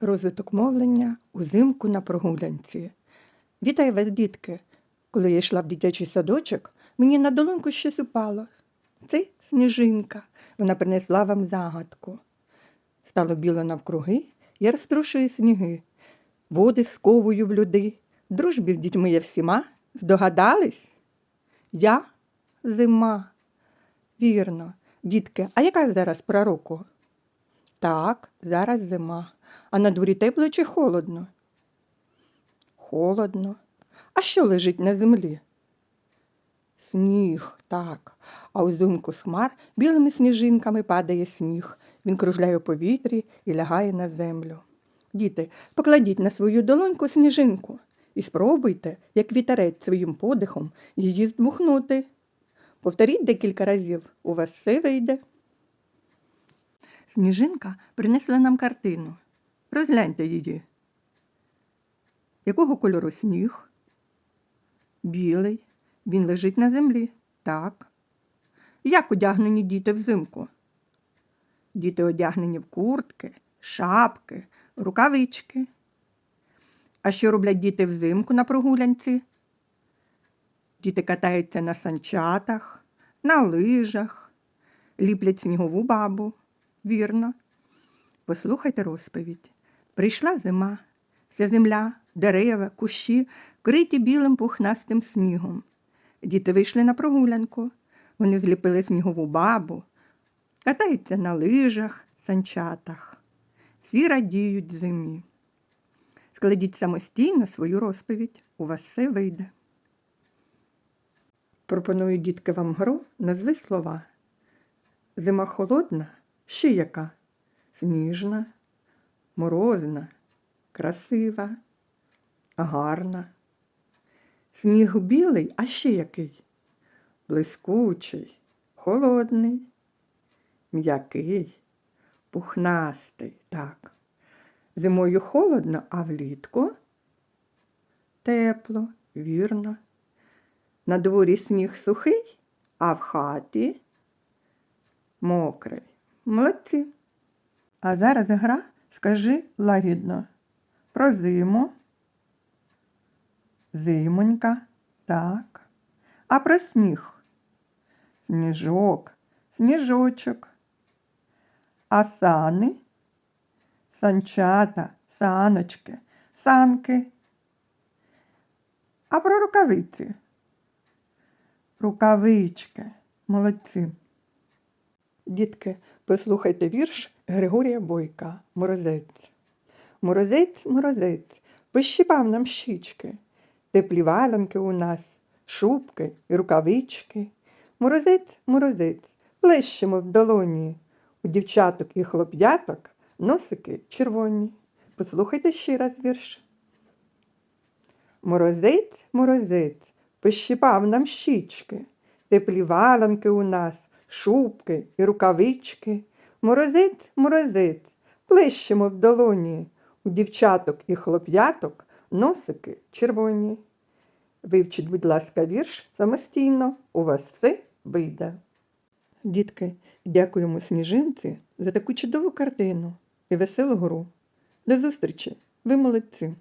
Розвиток мовлення узимку на прогулянці. Вітаю вас, дітки! Коли я йшла в дитячий садочок, мені на долоньку щось упало. Це сніжинка. Вона принесла вам загадку. Стало біло навкруги, я розтрушую сніги. Води сковую в люди. Дружбі з дітьми я всіма. Здогадались? Я зима. Вірно. Дітки, а яка зараз пора року? Так, зараз зима. А на дворі тепло чи холодно? Холодно. А що лежить на землі? Сніг, так. А узимку з хмар білими сніжинками падає сніг. Він кружляє у повітрі і лягає на землю. Діти, покладіть на свою долоньку сніжинку і спробуйте, як вітерець своїм подихом, її здмухнути. Повторіть декілька разів, у вас все вийде. Сніжинка принесла нам картину. Розгляньте її. Якого кольору сніг? Білий. Він лежить на землі. Так. Як одягнені діти взимку? Діти одягнені в куртки, шапки, рукавички. А що роблять діти взимку на прогулянці? Діти катаються на санчатах, на лижах, ліплять снігову бабу. Вірно. Послухайте розповідь. Прийшла зима, вся земля, дерева, кущі, вкриті білим пухнастим снігом. Діти вийшли на прогулянку. Вони зліпили снігову бабу, катаються на лижах, санчатах. Всі радіють зимі. Складіть самостійно свою розповідь, у вас все вийде. Пропоную дітки вам гру назви слова. Зима холодна, ще яка? Сніжна, морозна, красива, гарна. Сніг білий, а ще який? Блискучий, холодний, м'який, пухнастий, так. Зимою холодно, а влітку тепло, вірно. На дворі сніг сухий, а в хаті мокрий. Молодці. А зараз гра скажи лагідно. Про зиму. Зимонька, так. А про сніг. Сніжок, сніжочок. А сани, санчата, саночки, санки. А про рукавиці. Рукавички. Молодці. Дітки, послухайте вірш Григорія Бойка Морозець. Морозець, морозець, пощипав нам щічки, теплі валенки у нас, шубки і рукавички. Морозець, морозець, плещемо в долоні. У дівчаток і хлоп'яток носики червоні. Послухайте ще раз вірш. Морозець, морозець, пощипав нам щічки, теплі валенки у нас, шубки і рукавички. Морозець, морозець, плещемо в долоні. У дівчаток і хлоп'яток носики червоні. Вивчіть, будь ласка, вірш самостійно, у вас все вийде. Дітки, дякуємо сніжинці за таку чудову картину і веселу гру. До зустрічі! Ви молодці!